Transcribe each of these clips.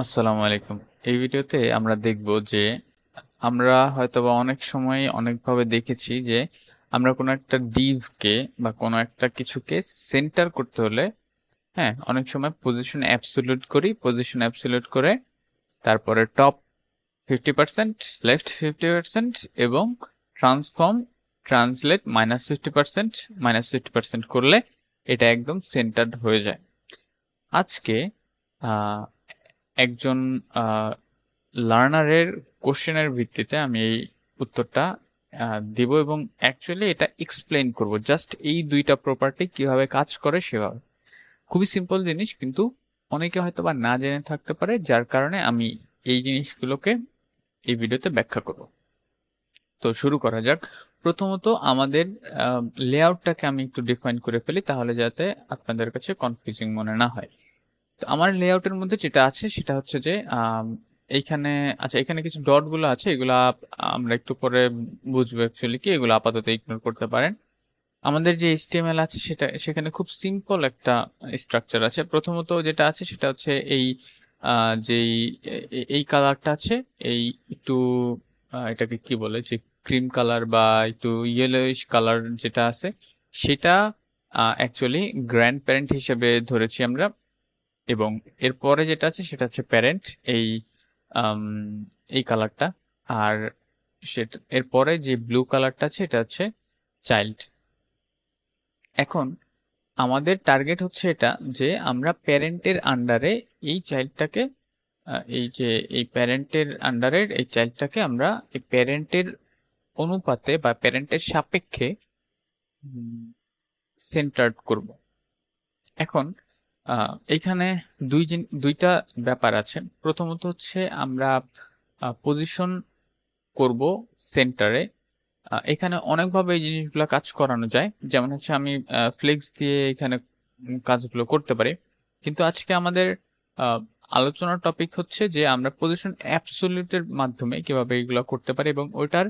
আসসালামু আলাইকুম। এই ভিডিওতে আমরা দেখব যে আমরা হয়তোবা অনেক সময় অনেকভাবে দেখেছি যে আমরা কোনো একটা ডিভকে বা কোনো একটা কিছুকে সেন্টার করতে হলে হ্যাঁ, অনেক সময় পজিশন অ্যাবসোলিউট করি। পজিশন অ্যাবসোলিউট করে তারপরে টপ 50% লেফট 50% এবং ট্রান্সফর্ম ট্রান্সলেট -50% -50% করলে এটা একদম সেন্টার্ড হয়ে যায়। আজকে একজন লার্নারের কোশ্চেনের ভিত্তিতে আমি এই উত্তরটা দিব এবং অ্যাকচুয়ালি এটা এক্সপ্লেন করব। জাস্ট এই দুইটা প্রপার্টি কীভাবে কাজ করে সেভাবে। খুবই সিম্পল জিনিস, কিন্তু অনেকে হয়তো বা না জেনে থাকতে পারে, যার কারণে আমি এই জিনিসগুলোকে এই ভিডিওতে ব্যাখ্যা করব। তো শুরু করা যাক। প্রথমত আমাদের লেআউটটাকে আমি একটু ডিফাইন করে ফেলি, তাহলে যাতে আপনাদের কাছে কনফিউজিং মনে না হয়। তো আমার লেআউটের মধ্যে যেটা আছে সেটা হচ্ছে যে এইখানে আচ্ছা এখানে কিছু ডটগুলো আছে, এগুলো আমরা একটু পরে বুঝব অ্যাকচুয়ালি কি, এগুলো আপাতত ইগনোর করতে পারেন। আমাদের যে এইচটিএমএল আছে সেটা, সেখানে খুব সিম্পল একটা স্ট্রাকচার আছে। প্রথমত যেটা আছে সেটা হচ্ছে এই যেই এই কালারটা আছে, এই একটু এটাকে কি বলে, যে ক্রিম কালার বা একটু ইয়েলোইশ কালার যেটা আছে, সেটা অ্যাকচুয়ালি গ্র্যান্ড প্যারেন্ট হিসেবে ধরেছি আমরা। এবং এরপরে যেটা আছে সেটা হচ্ছে প্যারেন্ট এই এই কালারটা আর সেটা, এরপরে যে ব্লু কালারটা আছে, এটা হচ্ছে চাইল্ড এখন আমাদের টার্গেট হচ্ছে এটা যে আমরা প্যারেন্টের আন্ডারে এই চাইল্ডটাকে এই যে, এই প্যারেন্টের আন্ডারের এই চাইল্ডটাকে আমরা এই প্যারেন্টের অনুপাতে বা প্যারেন্টের সাপেক্ষে সেন্টার্ড করব। এখন এইখানে দুই দুইটা ব্যাপার আছে। প্রথমত হচ্ছে আমরা পজিশন করব সেন্টারে এখানে অনেকভাবে এই জিনিসগুলো কাজ করানো যায়। যেমন হচ্ছে আমি ফ্লেক্স দিয়ে এখানে কাজগুলো করতে পারি। কিন্তু আজকে আমাদের আলোচনার টপিক হচ্ছে যে আমরা পজিশন অ্যাবসোলিউটের মাধ্যমে কীভাবে এগুলো করতে পারি এবং ওইটার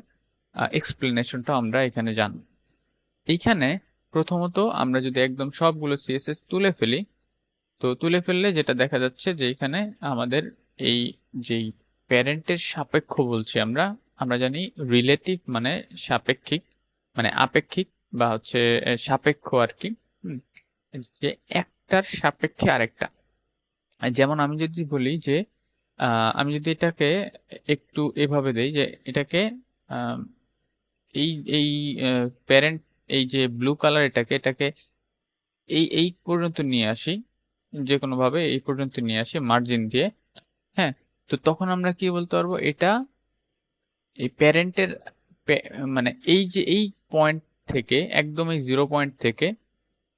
এক্সপ্লেনেশনটা আমরা এখানে জানব। এইখানে প্রথমত আমরা যদি একদম সবগুলো সিএসএস তুলে ফেলি তো তুলে ফেললে যেটা দেখা যাচ্ছে যে এখানে আমাদের এই যেই প্যারেন্টের সাপেক্ষ বলছি আমরা আমরা জানি রিলেটিভ মানে সাপেক্ষিক মানে আপেক্ষিক বা হচ্ছে সাপেক্ষ আর কি যে একটার সাপেক্ষে আরেকটা। যেমন আমি যদি বলি যে আমি যদি এটাকে একটু এভাবে দেই যে এটাকে এই এই প্যারেন্ট এই যে ব্লু কালার এটাকে এটাকে এই এই পর্যন্ত নিয়ে আসি। যে কোনোভাবে এই পর্যন্ত নিয়ে আসি মার্জিন দিয়ে। হ্যাঁ তো তখন আমরা কি বলতে পারব? এটা এই প্যারেন্টের মানে এই যে, এই পয়েন্ট থেকে একদম এই জিরো পয়েন্ট থেকে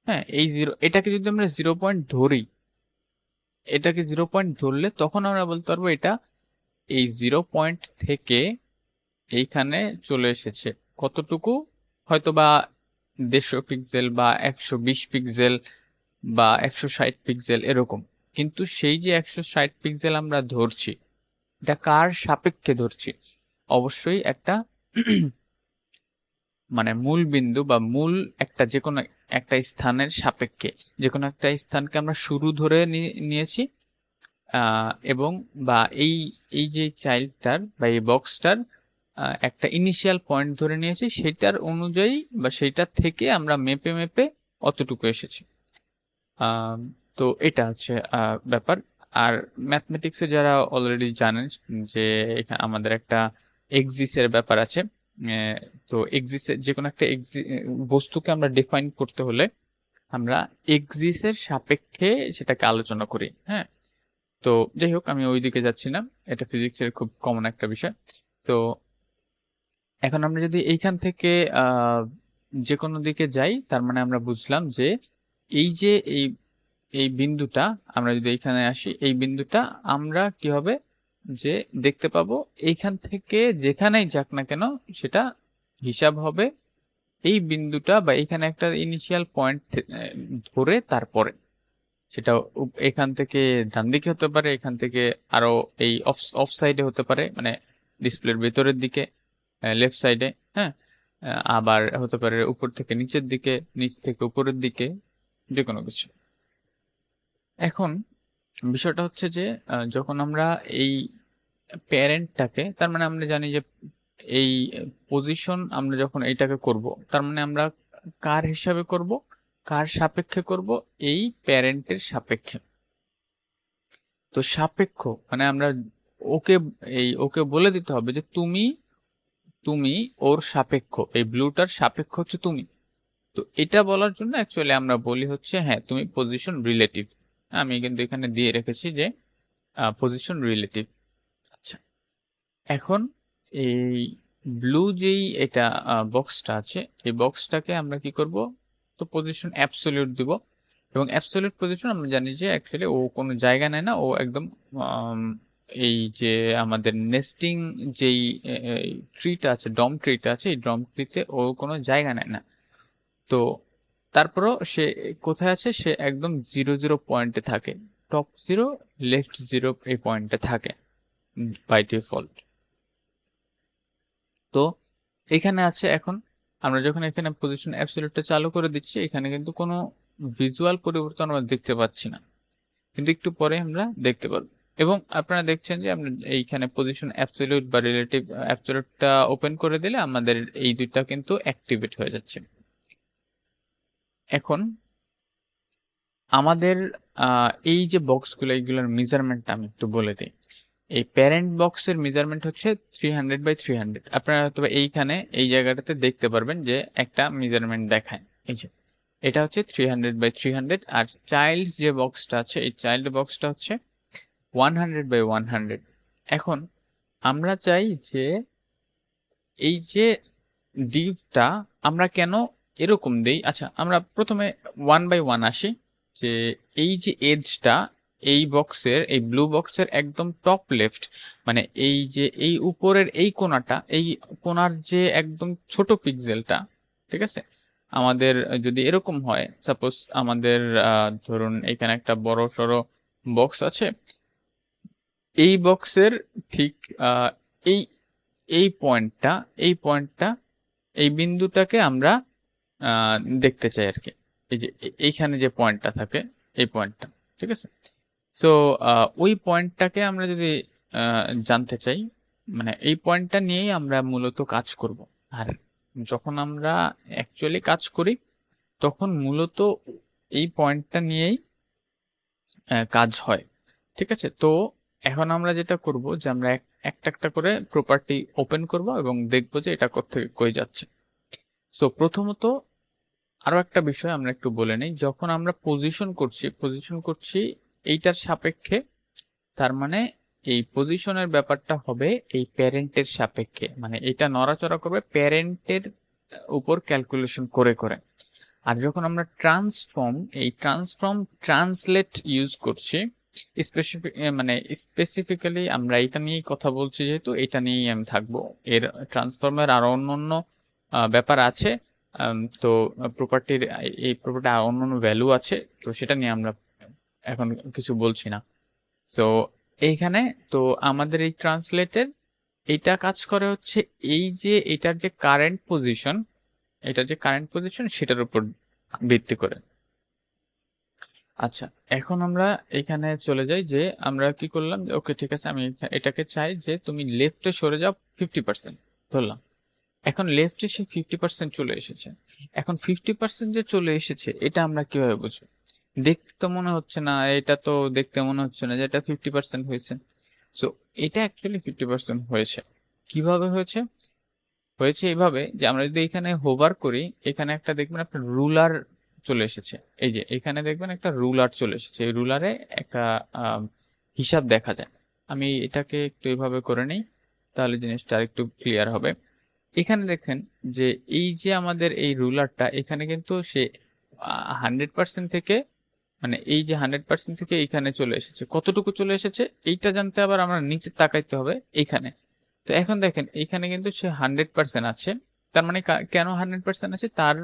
হ্যাঁ এই জিরো এটাকে যদি আমরা জিরো পয়েন্ট ধরি, এটাকে জিরো পয়েন্ট ধরলে তখন আমরা বলতে পারব এটা এই জিরো পয়েন্ট থেকে এইখানে চলে এসেছে। কতটুকু? হয়তো বা দেড়শো পিক্সেল বা একশো বিশ পিক্সেল বা একশো ষাট পিক্সেল এরকম। কিন্তু সেই যে একশো ষাট পিক্সেল আমরা ধরছি, এটা কার সাপেক্ষে ধরছি? অবশ্যই একটা মানে মূল বিন্দু বা মূল একটা যে কোনো একটা স্থানের সাপেক্ষে, যে কোনো একটা স্থানকে আমরা শুরু ধরে নিয়েছি এবং বা এই এই যে চাইল্ডটার বা এই বক্সটার একটা ইনিশিয়াল পয়েন্ট ধরে নিয়েছি, সেটার অনুযায়ী বা সেইটার থেকে আমরা মেপে মেপে অতটুকু এসেছি। তো এটা হচ্ছে ব্যাপার। আর ম্যাথমেটিক্সে যারা অলরেডি জানেন যে আমাদের একটা এক্সিসের ব্যাপার আছে তো এক্সিসের যে কোনো একটা বস্তুকে আমরা ডিফাইন করতে হলে আমরা এক্সিসের সাপেক্ষে সেটাকে আলোচনা করি হ্যাঁ? তো যাই হোক, আমি ওই দিকে যাচ্ছি না, এটা ফিজিক্সের খুব কমন একটা বিষয়। তো এখন আমরা যদি এইখান থেকে যে কোনো দিকে যাই, তার মানে আমরা বুঝলাম যে এই যে এই এই বিন্দুটা আমরা যদি এখানে আসি, এই বিন্দুটা আমরা কি হবে? যে দেখতে পাবো এইখান থেকে যেখানেই যাক না কেন সেটা হিসাব হবে এই বিন্দুটা বা এখানে একটা ইনিশিয়াল পয়েন্ট ধরে তারপরে। সেটা এখান থেকে ডান দিকে হতে পারে, এখান থেকে আরও এই অফ অফ সাইডে হতে পারে মানে ডিসপ্লের ভেতরের দিকে লেফট সাইডে হ্যাঁ? আবার হতে পারে উপর থেকে নিচের দিকে, নিচ থেকে উপরের দিকে। যে কোনো কিছু। এখন বিষয়টা হচ্ছে যে যখন আমরা এই প্যারেন্টটাকে তার মানে আমরা জানি যে এই পজিশন আমরা যখন এইটাকে করব, তার মানে আমরা কার হিসাবে করব, কার সাপেক্ষে করব? এই প্যারেন্টের সাপেক্ষে। তো সাপেক্ষ মানে আমরা ওকে, এই ওকে বলে দিতে হবে যে তুমি তুমি ওর সাপেক্ষ, এই ব্লুটার সাপেক্ষ হচ্ছে তুমি। তো এটা বলার জন্য অ্যাকচুয়ালি আমরা বলি হচ্ছে হ্যাঁ তুমি পজিশন রিলেটিভ আমি কিন্তু এখানে দিয়ে রেখেছি যে পজিশন রিলেটিভ আচ্ছা এখন এই ব্লু যেই এটা বক্সটা আছে, এই বক্সটাকে আমরা কি করব? তো পজিশন অ্যাবসলিউট দিব। এবং অ্যাবসলিউট পজিশন আমরা জানি যে অ্যাকচুয়ালি ও কোনো জায়গা নেয় না, ও একদম এই যে আমাদের নেস্টিং যেই ট্রিটা আছে ডম ট্রিটা আছে, এই ডম ট্রিতে ও কোনো জায়গা নেয় না। তো তারপরও সে কোথায় আছে? সে একদম জিরো জিরো পয়েন্টে থাকে। টপ জিরো লেফট জিরো এই পয়েন্টে থাকে বাই ডিফল্ট তো এখানে আছে এখন, আমরা যখন এখানে পজিশন অ্যাবসলিউটটা চালু করে দিচ্ছি, এখানে কিন্তু কোনো ভিজুয়াল পরিবর্তন আমরা দেখতে পাচ্ছি না। কিন্তু একটু পরে আমরা দেখতে পারব। এবং আপনারা দেখছেন যে আমরা এইখানে পজিশন অ্যাবসলিউট বা রিলেটিভ অ্যাবসলিউটটা ওপেন করে দিলে আমাদের এই দুইটা কিন্তু অ্যাক্টিভেট হয়ে যাচ্ছে। এখন আমাদের এই যে বক্সগুলো এইগুলোর মেজারমেন্টটা আমি একটু বলে দিই। এই প্যারেন্ট বক্সের মেজারমেন্ট হচ্ছে three hundred by three hundred আপনারা হয়তো এইখানে, এই জায়গাটাতে দেখতে পারবেন যে একটা মেজারমেন্ট দেখায়। এই যে, এটা হচ্ছে three hundred by three hundred R child যে বক্সটা আছে, এই চাইল্ড বক্সটা হচ্ছে one hundred by one hundred এখন আমরা চাই যে, এই যে ডিভটা আমরা কেন এরকম দেই। আচ্ছা আমরা প্রথমে ওয়ান বাই ওয়ান আসি, যে এই যে এজটা এই বক্সের এই ব্লু বক্সের একদম টপ লেফট মানে এই যে এই উপরের এই কোণাটা এই কোণার যে একদম ছোট পিক্সেলটা ঠিক আছে? আমাদের যদি এরকম হয় সাপোজ আমাদের ধরুন এখানে একটা বড় সড়ো বক্স আছে, এই বক্সের ঠিক এই এই পয়েন্টটা এই পয়েন্টটা এই বিন্দুটাকে আমরা দেখতে চাই আর কি এই যে এইখানে যে পয়েন্টটা থাকে, এই পয়েন্টটা ঠিক আছে? সো ওই পয়েন্টটাকে আমরা যদি জানতে চাই মানে এই পয়েন্টটা নিয়েই আমরা মূলত কাজ করব। আর যখন আমরা অ্যাকচুয়ালি কাজ করি, তখন মূলত এই পয়েন্টটা নিয়েই কাজ হয়, ঠিক আছে? তো এখন আমরা যেটা করব যে আমরা এক- একটা একটা করে প্রপার্টি ওপেন করব এবং দেখব যে এটা কোথেকে কই যাচ্ছে। সো প্রথমত আরও একটা বিষয় আমরা একটু বলে নিই। যখন আমরা পজিশন করছি পজিশন করছি এইটার সাপেক্ষে তার মানে এই পজিশনের ব্যাপারটা হবে এই প্যারেন্টের সাপেক্ষে। মানে এটা নড়াচড়া করবে প্যারেন্টের উপর ক্যালকুলেশন করে করে। আর যখন আমরা ট্রান্সফর্ম এই ট্রান্সফর্ম ট্রান্সলেট ইউজ করছি স্পেসিফিক মানে স্পেসিফিক্যালি আমরা এটা নিয়েই কথা বলছি যেহেতু এটা নিয়েই আমি থাকব। এর ট্রান্সফর্মের আরও অন্য আহ, ব্যাপার আছে। তো প্রপার্টির এই প্রপার্টি আর অন্যান্য ভ্যালু আছে, তো সেটা নিয়ে আমরা এখন কিছু বলছি না। সো এইখানে, তো আমাদের এই ট্রান্সলেটের এটা কাজ করে হচ্ছে এই যে, এটার যে কারেন্ট পজিশন এটার যে কারেন্ট পজিশন সেটার উপর ভিত্তি করে। আচ্ছা এখন আমরা এখানে চলে যাই যে, আমরা কি করলাম ওকে ঠিক আছে, আমি এটাকে চাই যে, তুমি লেফটে সরে যাও ফিফটি পার্সেন্ট ধরলাম। এখন লেফটে সে ফিফটি পার্সেন্ট চলে এসেছে। এখন ফিফটি পার্সেন্ট যে চলে এসেছে, এটা আমরা কীভাবে বুঝব? দেখতে তো মনে হচ্ছে না, এটা তো দেখতে মনে হচ্ছে না যে এটা ফিফটি পার্সেন্ট হয়েছে। সো এটা অ্যাকচুয়ালি ফিফটি পার্সেন্ট হয়েছে। কীভাবে হয়েছে? হয়েছে এইভাবে যে আমরা যদি এখানে হোভার করি, এখানে একটা দেখবেন আপনার রুলার চলে এসেছে। এই যে, এখানে দেখবেন একটা রুলার চলে এসেছে। এই রুলারে একটা হিসাব দেখা যায়। আমি এটাকে একটু এভাবে করে নিই, তাহলে জিনিসটা একটু ক্লিয়ার হবে। এখানে দেখেন যে এই যে আমাদের এই রুলারটা, এখানে কিন্তু সে হান্ড্রেড পার্সেন্ট থেকে মানে এই যে হান্ড্রেড পার্সেন্ট থেকে এইখানে চলে এসেছে। কতটুকু চলে এসেছে, এইটা জানতে আবার আমরা নিচে তাকাইতে হবে এইখানে তো এখন দেখেন এইখানে কিন্তু সে হান্ড্রেড পার্সেন্ট আছে। তার মানে কেন হান্ড্রেড পার্সেন্ট আছে? তার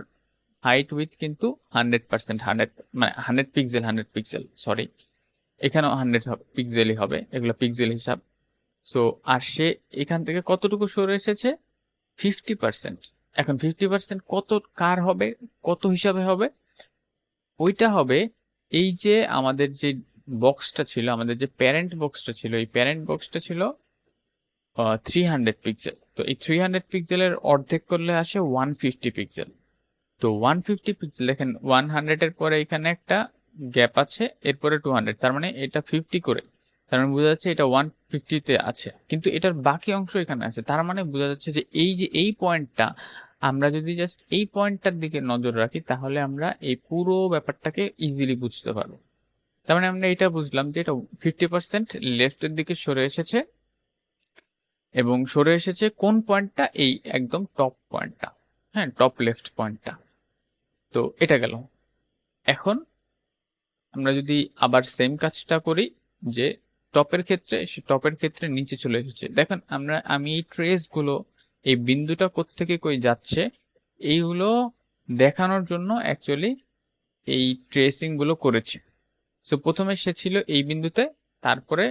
হাইট উইথ কিন্তু হান্ড্রেড পার্সেন্ট হান্ড্রেড মানে hundred pixel hundred pixel sorry এখানেও হান্ড্রেড পিক্সেলই হবে, এগুলো পিক্সেল হিসাব। সো আর সে এখান থেকে কতটুকু সরে এসেছে? ফিফটি পার্সেন্ট এখন ফিফটি পার্সেন্ট কত, কার হবে, কত হিসাবে হবে? ওইটা হবে এই যে আমাদের যে বক্সটা ছিল, আমাদের যে প্যারেন্ট বক্সটা ছিল, এই প্যারেন্ট বক্সটা ছিল থ্রি হান্ড্রেড পিক্সেল তো এই থ্রি হান্ড্রেড পিক্সেলের অর্ধেক করলে আসে ওয়ান ফিফটি পিক্সেল তো ওয়ান ফিফটি পিক্সেল দেখেন ওয়ান হান্ড্রেডের পরে এখানে একটা গ্যাপ আছে, এরপরে টু হান্ড্রেড তার মানে এটা ফিফটি করে। তার মানে বোঝা যাচ্ছে এটা ওয়ান ফিফটিতে আছে। কিন্তু এটার বাকি অংশ এখানে আছে। তার মানে বোঝা যাচ্ছে যে এই যে এই পয়েন্টটা আমরা যদি জাস্ট এই পয়েন্টটার দিকে নজর রাখি, তাহলে আমরা এই পুরো ব্যাপারটাকে ইজিলি বুঝতে পারব। তার মানে আমরা এটা বুঝলাম যে এটা ফিফটি পার্সেন্ট লেফটের দিকে সরে এসেছে এবং সরে এসেছে কোন পয়েন্টটা এই একদম টপ পয়েন্টটা হ্যাঁ টপ লেফট পয়েন্টটা তো এটা গেল। এখন আমরা যদি আবার সেম কাজটা করি যে টপের ক্ষেত্রে, সে টপের ক্ষেত্রে নিচে চলে এসেছে। দেখেন, আমরা, আমি এই ট্রেসগুলো এই বিন্দুটা কোত্থেকে কই যাচ্ছে, এইগুলো দেখানোর জন্য অ্যাকচুয়ালি এই ট্রেসিংগুলো করেছি। সো প্রথমে সে ছিল এই বিন্দুতে, তারপরে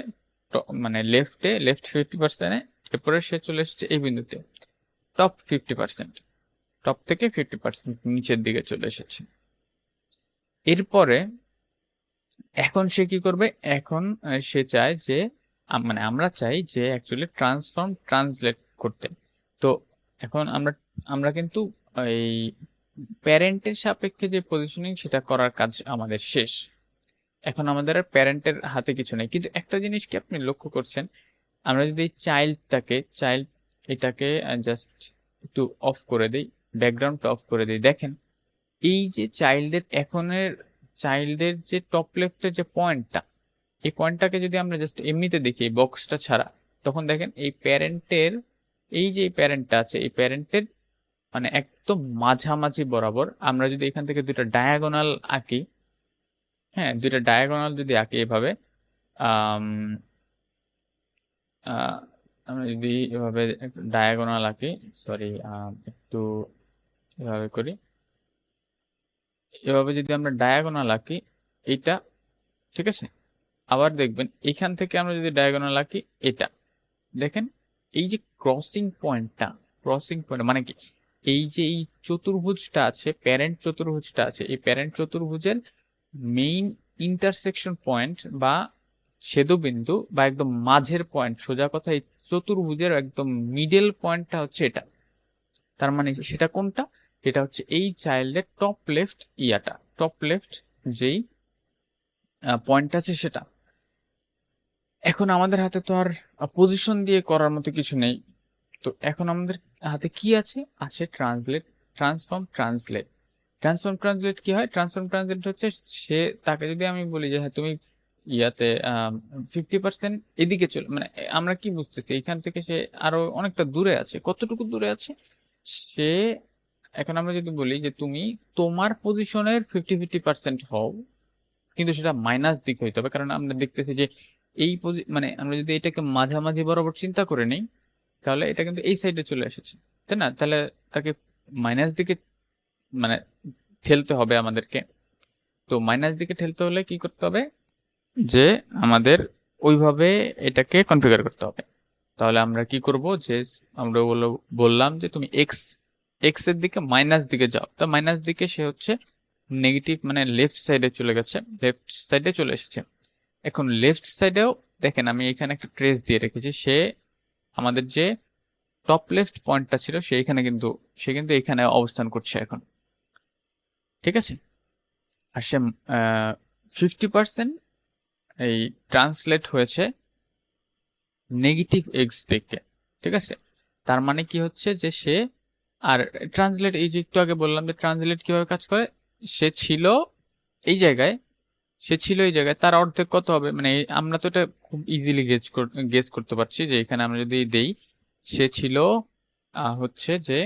মানে লেফটে লেফট ফিফটি পার্সেন্টে এরপরে সে চলে এসেছে এই বিন্দুতে। টপ ফিফটি পার্সেন্ট টপ থেকে ফিফটি পার্সেন্ট নিচের দিকে চলে এসেছে। এরপরে এখন সে কি করবে? এখন সে চায় যে মানে আমরা চাই যে অ্যাকচুয়ালি ট্রান্সফর্ম ট্রান্সলেট করতে। তো এখন আমরা আমরা কিন্তু এই প্যারেন্টের সাপেক্ষে যে পজিশনিং সেটা করার কাজ আমাদের শেষ। এখন আমাদের আর প্যারেন্টের হাতে কিছু নেই। কিন্তু একটা জিনিস কি আপনি লক্ষ্য করছেন? আমরা যদি চাইল্ডটাকে চাইল্ড এটাকে জাস্ট একটু অফ করে দিই ব্যাকগ্রাউন্ডটা অফ করে দিই। দেখেন, এই যে চাইল্ডের এখনের চাইল্ডের যে টপ লেফটের যে পয়েন্টটা এই পয়েন্টটাকে যদি আমরা জাস্ট এমনিতে দেখি, এই বক্সটা ছাড়া, তখন দেখেন এই প্যারেন্টের এই যে প্যারেন্টটা আছে, এই প্যারেন্টের মানে একদম মাঝামাঝি বরাবর আমরা যদি এখান থেকে দুইটা ডায়াগোনাল আঁকি হ্যাঁ দুইটা ডায়াগোনাল যদি আঁকি এভাবে আমরা যদি এভাবে ডায়াগোনাল আঁকি সরি একটু এভাবে করি এভাবে যদি আমরা ডায়াগোনাল আঁকি, এইটা, ঠিক আছে? আবার দেখবেন, এখান থেকে আমরা যদি ডায়াগোনাল আঁকি, এটা। দেখেন, এই যে ক্রসিং পয়েন্টটা ক্রসিং পয়েন্ট মানে কি? এই যে এই চতুর্ভুজটা আছে প্যারেন্ট চতুর্ভুজটা আছে, এই প্যারেন্ট চতুর্ভুজের মেইন ইন্টারসেকশন পয়েন্ট বা ছেদবিন্দু বা একদম মাঝের পয়েন্ট সোজা কথা, এই চতুর্ভুজের একদম মিডল পয়েন্টটা হচ্ছে এটা। তার মানে সেটা কোনটা? এটা হচ্ছে এই চাইল্ডের টপ লেফট ইয়াটা। টপ লেফট যেই পয়েন্ট আছে সেটা। এখন আমাদের হাতে তো আর পজিশন দিয়ে করার মতো কিছু নেই। তো এখন আমাদের হাতে কি আছে? আছে translate transform translate transform translate কি হয়? ট্রান্সফর্ম ট্রান্সলেট হচ্ছে সে, তাকে যদি আমি বলি যে হ্যাঁ তুমি ইয়াতে ফিফটি পার্সেন্ট এদিকে চলে। মানে আমরা কি বুঝতেছি? এখান থেকে সে আরও অনেকটা দূরে আছে। কতটুকু দূরে আছে? সে এখন আমরা যদি বলি যে তুমি তোমার পজিশনের ফিফটি ফিফটি পার্সেন্ট হও, কিন্তু সেটা মাইনাস দিক হইতে হবে, কারণ আমরা দেখতেছি যে এই মানে আমরা যদি এটাকে মাঝামাঝি বরাবর চিন্তা করে নিই, তাহলে এটা কিন্তু এই সাইডে চলে এসেছে, তাই না? তাহলে তাকে মাইনাস দিকে মানে ঠেলতে হবে আমাদেরকে। তো মাইনাস দিকে ঠেলতে হলে কি করতে হবে? যে আমাদের ওইভাবে এটাকে কনফিগার করতে হবে। তাহলে আমরা কি করব? যে আমরা বললো- বললাম যে তুমি এক্স এক্সের দিকে মাইনাস দিকে যাও। তো মাইনাস দিকে সে হচ্ছে নেগেটিভ মানে লেফট সাইডে চলে গেছে। লেফট সাইডে চলে এসেছে। এখন লেফট সাইডেও দেখেন আমি এখানে একটা ট্রেস দিয়ে রেখেছি। সে আমাদের যে টপ লেফট পয়েন্টটা ছিল সেইখানে কিন্তু, সে কিন্তু এখানে অবস্থান করছে এখন। ঠিক আছে? আর সে ফিফটি পার্সেন্ট এই ট্রান্সলেট হয়েছে নেগেটিভ এক্স দিকে। ঠিক আছে? তার মানে কি হচ্ছে যে সে আর ট্রান্সলেট এই যে একটু আগে বললাম যে ট্রান্সলেট কীভাবে কাজ করে, সে ছিল এই জায়গায়, সে ছিল এই জায়গায়, তার অর্ধেক কত হবে? মানে আমরা তো এটা খুব ইজিলি গেজ গেস করতে পারছি যে এখানে আমরা যদি দেই, সে ছিল হচ্ছে যে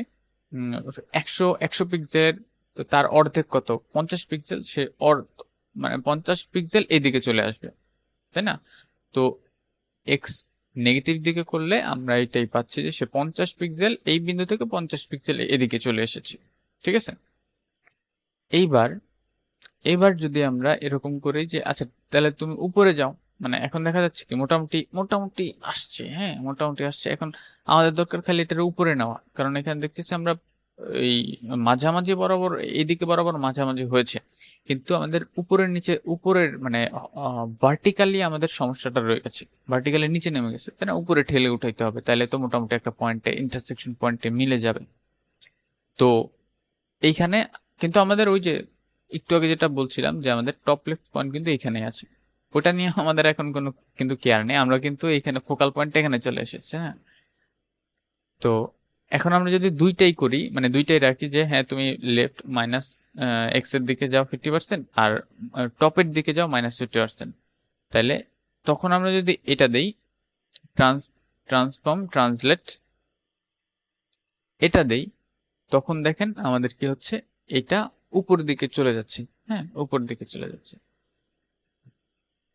একশো একশো পিক্সেল তো তার অর্ধেক কত? পঞ্চাশ পিক্সেল সে অর্ধ মানে পঞ্চাশ পিক্সেল এদিকে চলে আসবে, তাই না? তো এক্স নেগেটিভ দিকে করলে আমরা এটাই পাচ্ছি যে সে পঞ্চাশ পিক্সেল এই বিন্দু থেকে পঞ্চাশ পিক্সেল এদিকে চলে এসেছে। ঠিক আছে? এইবার এইবার যদি আমরা এরকম করি যে আচ্ছা তাহলে তুমি উপরে যাও। মানে এখন দেখা যাচ্ছে কি, মোটামুটি মোটামুটি আসছে হ্যাঁ মোটামুটি আসছে। এখন আমাদের দরকার খালি এটার উপরে নেওয়া। কারণ এখানে দেখতেছি আমরা এই মাঝামাঝি বরাবর, এইদিকে বরাবর মাঝামাঝি হয়েছে। কিন্তু আমাদের উপরের নিচে, উপরের মানে ভার্টিক্যালি আমাদের সমস্যাটা রয়ে গেছে। ভার্টিক্যালি নিচে নেমে গেছে, তাই না? উপরে ঠেলে উঠাইতে হবে। তাহলে তো মোটামুটি একটা পয়েন্টে ইন্টারসেকশন পয়েন্টে মিলে যাবে। তো এইখানে, কিন্তু আমাদের ওই যে, একটু আগে যেটা বলছিলাম যে, আমাদের টপ লেফট পয়েন্ট কিন্তু এখানে আছে। ওটা নিয়ে আমাদের এখন কোনো কিন্তু কেয়ার নেই। আমরা কিন্তু এখানে ফোকাল পয়েন্ট এখানে চলে এসেছে হ্যাঁ? তো এখন আমরা যদি দুইটাই করি মানে দুইটাই রাখি যে হ্যাঁ তুমি লেফট মাইনাস এক্সের দিকে যাও ফিফটি পার্সেন্ট আর টপের দিকে যাও মাইনাস ফিফটি পার্সেন্ট তাহলে তখন আমরা যদি এটা দেই ট্রান্স ট্রান্সফর্ম ট্রান্সলেট এটা দেই, তখন দেখেন আমাদের কি হচ্ছে, এটা উপর দিকে চলে যাচ্ছে হ্যাঁ উপর দিকে চলে যাচ্ছে।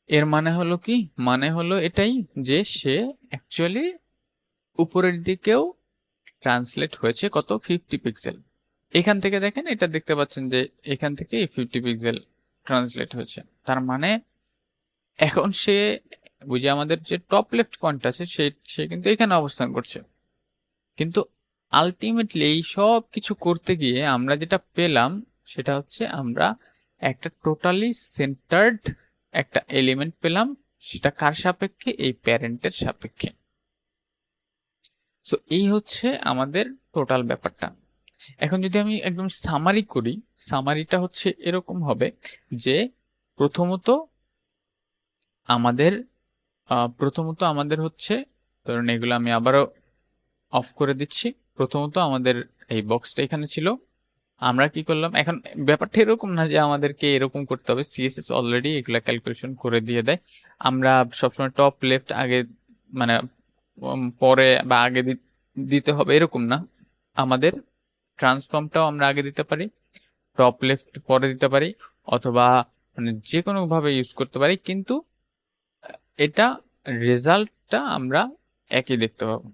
এর মানে হলো কি? মানে হলো এটাই যে সে অ্যাকচুয়ালি উপরের দিকেও ট্রান্সলেট হয়েছে কত? ফিফটি পিক্সেল এখান থেকে দেখেন, এটা দেখতে পাচ্ছেন যে এখান থেকে ফিফটি পিক্সেল ট্রান্সলেট হয়েছে। তার মানে এখন সে বুঝে আমাদের যে টপ লেফট পয়েন্ট আছে, সে সে কিন্তু এখানে অবস্থান করছে। কিন্তু আলটিমেটলি এই সব কিছু করতে গিয়ে আমরা যেটা পেলাম, সেটা হচ্ছে আমরা একটা টোটালি সেন্টার্ড একটা এলিমেন্ট পেলাম, সেটা কার সাপেক্ষে? এই প্যারেন্টের সাপেক্ষে। সো এই হচ্ছে আমাদের টোটাল ব্যাপারটা। এখন যদি আমি একদম সামারি করি সামারিটা হচ্ছে এরকম হবে যে প্রথমত আমাদের প্রথমত আমাদের হচ্ছে, ধরুন এগুলো আমি আবারও অফ করে দিচ্ছি। প্রথমত আমাদের এই বক্সটা এখানে ছিল। আমরা কি করলাম? এখন ব্যাপারটা এরকম না যে আমাদেরকে এরকম করতে হবে। সিএসএস অলরেডি এগুলা ক্যালকুলেশন করে দিয়ে দেয়। আমরা সবসময় টপ লেফট আগে মানে পরে বা আগে দিতে হবে, এরকম না। আমাদের ট্রান্সফর্মটাও আমরা আগে দিতে পারি টপ লেফট পরে দিতে পারি, অথবা মানে যে কোনোভাবে ইউজ করতে পারি, কিন্তু এটা রেজাল্টটা আমরা একই দেখতে পাবো।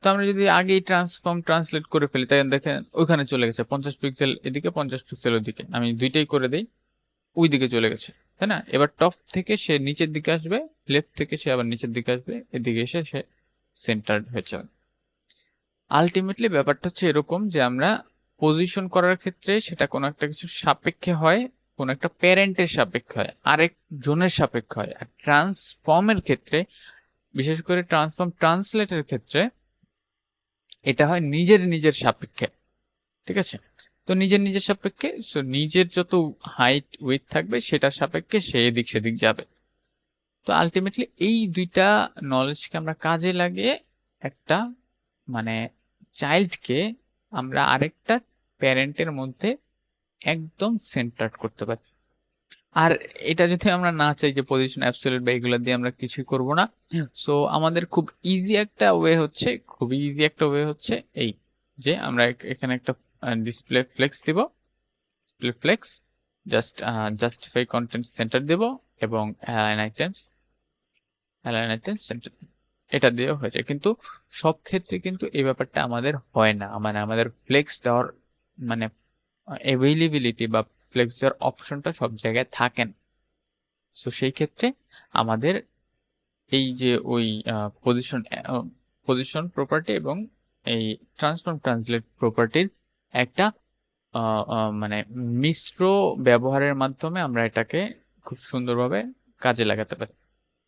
তো আমরা যদি আগেই ট্রান্সফর্ম ট্রান্সলেট করে ফেলি, তাই দেখেন ওইখানে চলে গেছে, পঞ্চাশ পিক্সেল এদিকে, পঞ্চাশ পিক্সেল ওদিকে। আমি দুইটাই করে দিই ওই দিকে চলে গেছে, তাই না? এবার টপ থেকে সে নিচের দিকে আসবে লেফট থেকে সে আবার নিচের দিকে আসবে, এদিকে এসে সে সেন্টার্ড হয়ে আলটিমেটলি ব্যাপারটা হচ্ছে এরকম যে আমরা পজিশন করার ক্ষেত্রে সেটা কোনো একটা কিছু সাপেক্ষে হয়, কোনো একটা প্যারেন্টের সাপেক্ষে হয়, আরেক জনের সাপেক্ষে হয়। আর ট্রান্সফর্মের ক্ষেত্রে, বিশেষ করে ট্রান্সফর্ম ট্রান্সলেটের ক্ষেত্রে, এটা হয় নিজের নিজের সাপেক্ষে। ঠিক আছে? তো নিজের নিজের সাপেক্ষে সো নিজের যত হাইট উইথ থাকবে, সেটার সাপেক্ষে সে এদিক সেদিক যাবে। তো আলটিমেটলি এই দুইটা নলেজকে আমরা কাজে লাগিয়ে একটা মানে চাইল্ডকে আমরা আরেকটা প্যারেন্টের মধ্যে একদম সেন্টার্ড করতে পারি। আর এটা যদি আমরা না চাই যে পজিশন অ্যাবসলিউট বা এগুলো দিয়ে আমরা কিছুই করব না সো আমাদের খুব ইজি একটা ওয়ে হচ্ছে খুব ইজি একটা ওয়ে হচ্ছে এই যে আমরা এখানে একটা ডিসপ্লে ফ্লেক্স দিব। Display flex just justify content centre দেব এবং অ্যালাইন আইটেমস এটা দিয়েও হয়েছে। কিন্তু সব ক্ষেত্রে কিন্তু এই ব্যাপারটা আমাদের হয় না। মানে আমাদের ফ্লেক্স দেওয়ার মানে অ্যাভেইলেবিলিটি বা ফ্লেক্স দেওয়ার অপশনটা সব জায়গায় থাকেন সো সেই ক্ষেত্রে আমাদের এই যে ওই পজিশন পজিশন প্রপার্টি এবং এই ট্রান্সফর্ম ট্রান্সলেট প্রপার্টির একটা মানে মিশ্র ব্যবহারের মাধ্যমে আমরা এটাকে খুব সুন্দরভাবে কাজে লাগাতে পারি।